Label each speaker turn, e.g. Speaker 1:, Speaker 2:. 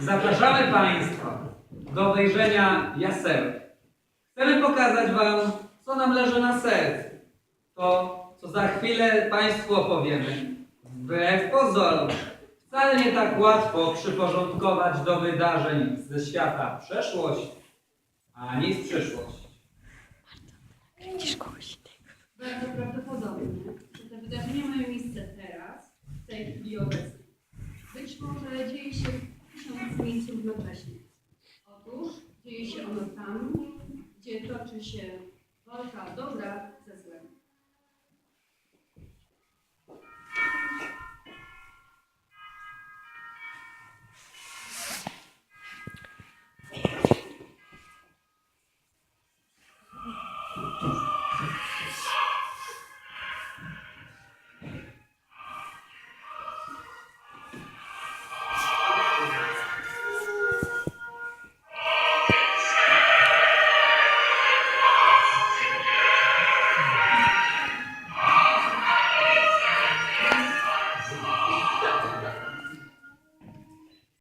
Speaker 1: Zapraszamy Państwa do obejrzenia jasełek. Chcemy pokazać Wam, co nam leży na sercu. To, co za chwilę Państwu opowiemy. Wbrew pozorom, wcale nie tak łatwo przyporządkować do wydarzeń ze świata przeszłości, ani z przyszłości.
Speaker 2: Bardzo prawdopodobne, że te wydarzenia mają miejsce teraz, w tej chwili obecnej. Być może dzieje się równocześnie. Otóż dzieje się ono tam, gdzie toczy się walka dobra ze złem.